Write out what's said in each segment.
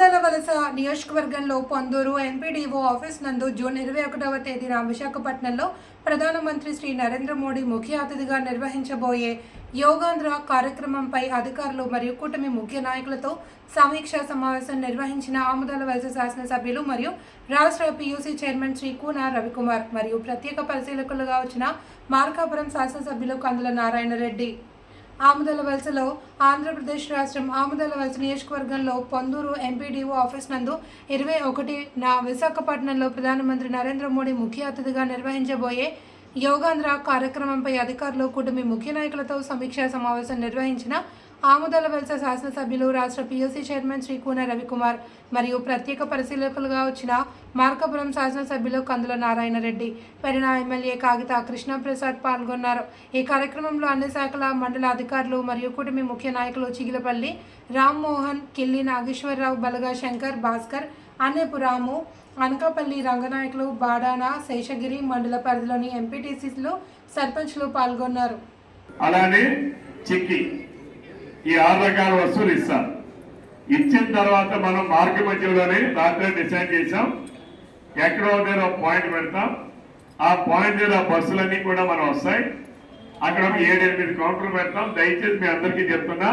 ఆముదాల వలస నియోజకవర్గంలో Ponduru MPDO office నందు జూన్ ఇరవై ఒకటవ తేదీన విశాఖపట్నంలో ప్రధానమంత్రి శ్రీ నరేంద్ర మోడీ ముఖ్య అతిథిగా నిర్వహించబోయే యోగాంధ్ర కార్యక్రమంపై అధికారులు మరియు కూటమి ముఖ్య నాయకులతో సమీక్షా సమావేశం నిర్వహించిన ఆముదాల వలస శాసనసభ్యులు మరియు రాష్ట్ర పీయూసీ చైర్మన్ శ్రీ కూన రవికుమార్ మరియు ప్రత్యేక పరిశీలకులుగా వచ్చిన మార్కాపురం శాసనసభ్యులు కందుల నారాయణ రెడ్డి. ఆముదల వలసలో ఆంధ్రప్రదేశ్ రాష్ట్రం ఆముదల వలస నియోజకవర్గంలో పొందూరు ఎంపీడీఓ ఆఫీస్ నందు ఇరవై ఒకటి నా విశాఖపట్నంలో ప్రధానమంత్రి నరేంద్ర మోడీ ముఖ్య అతిథిగా నిర్వహించబోయే యోగాంధ్ర కార్యక్రమంపై అధికారులు కుటుంబీ ముఖ్య నాయకులతో సమీక్షా సమావేశం నిర్వహించిన ఆముదల వలస శాసనసభ్యులు రాష్ట్ర పీయూసీ చైర్మన్ శ్రీ కూన రవికుమార్ మరియు ప్రత్యేక పరిశీలకులుగా వచ్చిన మార్కాపురం శాసనసభ్యులు కందుల నారాయణ రెడ్డి పెరినా ఎమ్మెల్యే కాగిత కృష్ణప్రసాద్ పాల్గొన్నారు. ఈ కార్యక్రమంలో అన్ని శాఖల మండల అధికారులు మరియు కూటమి ముఖ్య నాయకులు చిగిలపల్లి రామ్మోహన్ కిల్లి నాగేశ్వరరావు బలగా శంకర్ భాస్కర్ అనేపు రాము అనకాపల్లి రంగనాయకులు బాడాన శేషగిరి మండల పరిధిలోని ఎంపీటీసీలో సర్పంచ్లు పాల్గొన్నారు. అలానే చిక్కి ఈ ఆరు రకాల వస్తువులు ఇస్తాం. ఇచ్చిన తర్వాత మనం మార్గ మధ్యలోనే రాత్రి డిసైడ్ చేసాం ఎక్కడో దగ్గర ఒక పాయింట్ పెడతాం. ఆ పాయింట్ దగ్గర బస్సులన్నీ కూడా మనం వస్తాయి. అక్కడ ఒక ఏడు ఎనిమిది కౌంటర్లు పెడతాం. దయచేసి మీ అందరికీ చెప్తున్నా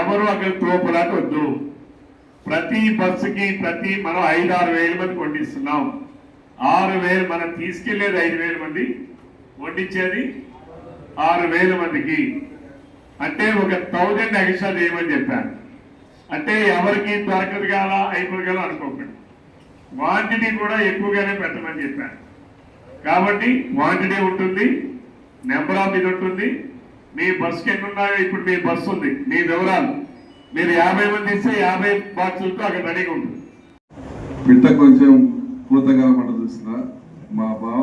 ఎవరు అక్కడ తోపులాట వద్దు. ప్రతి బస్సుకి ప్రతి మనం ఐదు ఆరు వేల మంది వండిస్తున్నాం ఆరు వేలు మనం తీసుకెళ్ళేది ఐదు వేల మంది వండించేది ఆరు వేల మందికి. అంటే ఒక థౌజండ్ ఎక్స్ట్రా చేయమని చెప్పాను. అంటే ఎవరికి దొరకదు కాదా అయిపోగల అనుకోకండి. క్వాంటిటీ కూడా ఎక్కువగానే పెట్టమని చెప్పాను. కాబట్టి క్వాంటిటీ ఉంటుంది నెంబర్ ఆఫ్ ఇది ఉంటుంది. మీ బస్సుకి ఎన్ని ఉన్నాయో ఇప్పుడు మీ బస్సు ఉంది మీ వివరాలు. మీరు యాభై మంది ఇస్తే యాభై బాక్సులతో అక్కడ రెడీగా ఉంటుంది. పిట్ట కొంచెం పూతగా పడ చూసిన మా బావ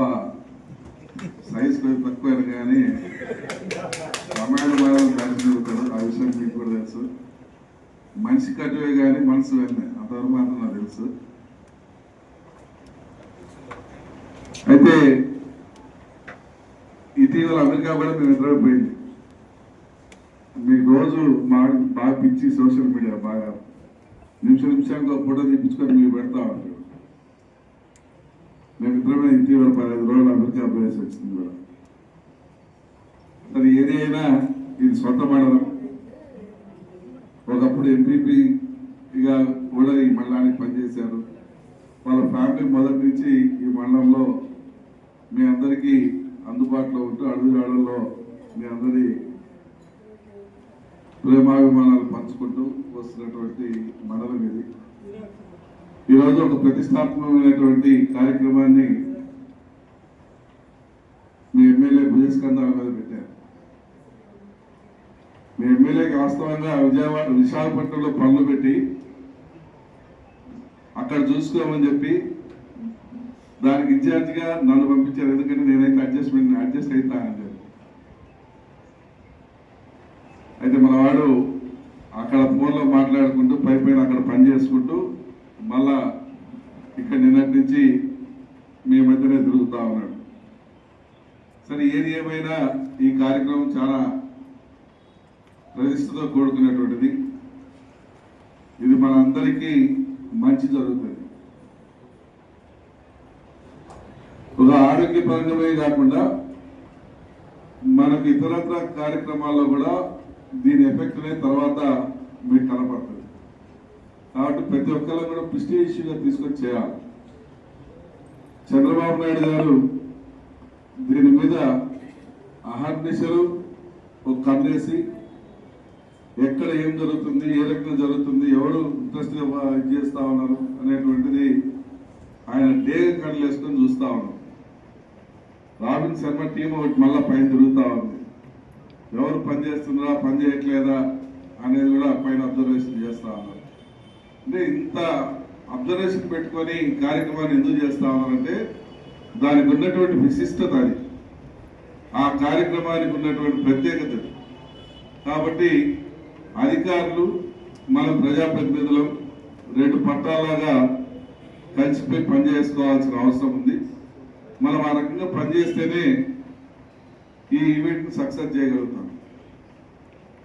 సైజ్ కొంచెం తక్కువ కానీ రామాయణ భారత కలిసి చదువుతాడు ఆ విషయం మీకు కూడా తెలుసు. మనిషి కట్టువే కానీ మనసు వెళ్ళే అంతవరకు మాత్రం నాకు తెలుసు. అయితే ఇటీవల అమెరికా కూడా మేము ఇద్దరు పోయింది. మీకు రోజు మా బాగా పిచ్చి సోషల్ మీడియా బాగా నిమిషం నిమిషానికి ఒక ఫోటో తీపించుకొని మీరు పెడతా ఉంటారు. మేమిద్దరమే ఇటీవల పదిహేను రోజులు అమెరికా పోయేసి వచ్చింది కూడా. అది ఇది సొంత మండలం ఒకప్పుడు ఎంపీపీగా కూడా ఈ మండలానికి పనిచేశారు. వాళ్ళ ఫ్యామిలీ మొదటి నుంచి ఈ మండలంలో మీ అందరికీ అందుబాటులో ఉంటూ అడుగుజాడల్లో మీ అందరి ప్రేమాభిమానాలు పంచుకుంటూ వస్తున్నటువంటి మండలం ఇది. ఈరోజు ఒక ప్రతిష్టాత్మకమైనటువంటి కార్యక్రమాన్ని మీ ఎమ్మెల్యే భుజస్కంధాల మీద పెట్టారు. మీ ఎమ్మెల్యేకి వాస్తవంగా విజయవాడ విశాఖపట్నంలో పనులు పెట్టి అక్కడ చూసుకోమని చెప్పి దానికి ఇన్ఛార్జిగా నన్ను పంపించారు. ఎందుకంటే నేనైతే అడ్జస్ట్మెంట్ అడ్జస్ట్ అవుతానని చెప్పి. అయితే మన వాడు అక్కడ ఫోన్లో మాట్లాడుకుంటూ పై పైన అక్కడ పని చేసుకుంటూ మళ్ళా ఇక్కడ నిన్నటి నుంచి మీ మధ్యనే తిరుగుతా ఉన్నాడు. సరే ఏది ఏమైనా ఈ కార్యక్రమం చాలా ప్రతిష్టతో కూడుకున్నటువంటిది. ఇది మన అందరికీ మంచి జరుగుతుంది. ఒక ఆరోగ్యపరంగమే కాకుండా మనకు ఇతరత్ర కార్యక్రమాల్లో కూడా దీని ఎఫెక్ట్ అనేది తర్వాత మీకు కనపడుతుంది. కాబట్టి ప్రతి ఒక్కరు కూడా ప్రిస్టీ ఇష్యూగా తీసుకొని చేయాలి. చంద్రబాబు నాయుడు గారు దీని మీద అహర్నిశలు ఒక కన్నేసి ఎక్కడ ఏం జరుగుతుంది ఏ రకంగా జరుగుతుంది ఎవరు ఇంట్రెస్ట్గా చేస్తా ఉన్నారు అనేటువంటిది ఆయన డే కళ్ళేసుకొని చూస్తూ చూస్తా ఉన్నాం రాబిన్ శర్మ టీం ఒకటి మళ్ళీ పైన తిరుగుతూ ఉంది. ఎవరు పనిచేస్తున్నారా పని చేయట్లేదా అనేది కూడా పైన అబ్జర్వేషన్ చేస్తూ ఉన్నారు. అంటే ఇంత అబ్జర్వేషన్ పెట్టుకొని ఈ కార్యక్రమాన్ని ఎందుకు చేస్తా ఉన్నారంటే దానికి ఉన్నటువంటి విశిష్టత అది. ఆ కార్యక్రమానికి ఉన్నటువంటి ప్రత్యేకత కాబట్టి అధికారులు మన ప్రజాప్రతినిధులు రెండు పట్టాలాగా కలిసిపోయి పనిచేసుకోవాల్సిన అవసరం ఉంది. మనం ఆ రకంగా పనిచేస్తేనే ఈ ఈవెంట్ను సక్సెస్ చేయగలుగుతాం.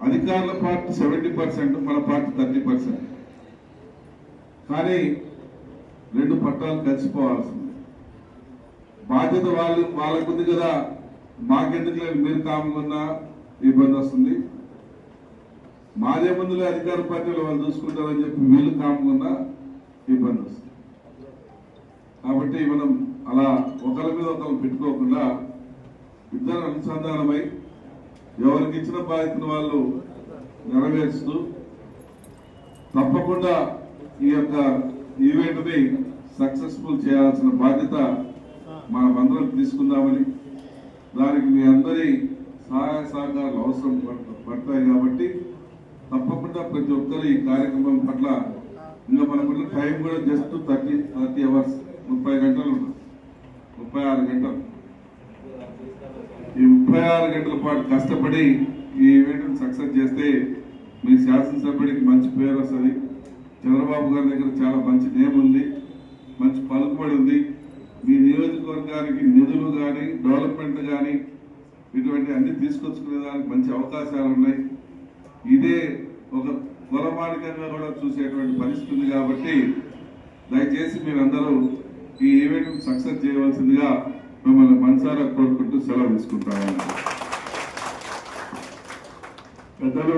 అధికారుల పార్టీ సెవెంటీ పర్సెంట్ మన పార్టీ థర్టీ పర్సెంట్ కానీ రెండు పట్టాలు కలిసిపోవాల్సింది. బాధ్యత వాళ్ళు వాళ్ళకుంది కదా మాకెందుకు లేదు మీరు కాముకున్నా ఇబ్బంది వస్తుంది. మాదే ముందులే అధికార పార్టీలు వాళ్ళు చూసుకుంటారని చెప్పి వీళ్ళు కాముకున్నా ఇబ్బంది వస్తుంది. కాబట్టి మనం అలా ఒకరి మీద ఒకరు పెట్టుకోకుండా ఇద్దరు అనుసంధానమై ఎవరికి ఇచ్చిన బాధ్యతను వాళ్ళు నెరవేరుస్తూ తప్పకుండా ఈ యొక్క ఈవెంట్ని సక్సెస్ఫుల్ చేయాల్సిన బాధ్యత మనం అందరం తీసుకుందామని దానికి మీ అందరి సహాయ సహకారాలు అవసరం పడతాయి కాబట్టి తప్పకుండా ప్రతి ఒక్కరు ఈ కార్యక్రమం పట్ల ఇంకా మనకున్న టైం కూడా జస్ట్ థర్టీ థర్టీ అవర్స్ ముప్పై గంటలు ముప్పై ఆరు గంటలు. ఈ ముప్పై ఆరు గంటల పాటు కష్టపడి ఈ ఈవెంట్ సక్సెస్ చేస్తే మీ శాసనసభ్యుడికి మంచి పేరు వస్తుంది. చంద్రబాబు గారి దగ్గర చాలా మంచి నేమ్ ఉంది మంచి పలుకుబడి ఉంది. మీ నియోజకవర్గానికి నిధులు కానీ డెవలప్మెంట్ కానీ ఇటువంటి అన్ని తీసుకొచ్చుకునే దానికి మంచి అవకాశాలు ఉన్నాయి. ఇదే ఒక కులమానికంగా కూడా చూసేటువంటి పరిస్థితి ఉంది కాబట్టి దయచేసి మీరందరూ ఈ ఈవెంట్ సక్సెస్ చేయవలసిందిగా మిమ్మల్ని మనసారా కోరుకుంటూ సెలవు తీసుకుంటాము పెద్దలు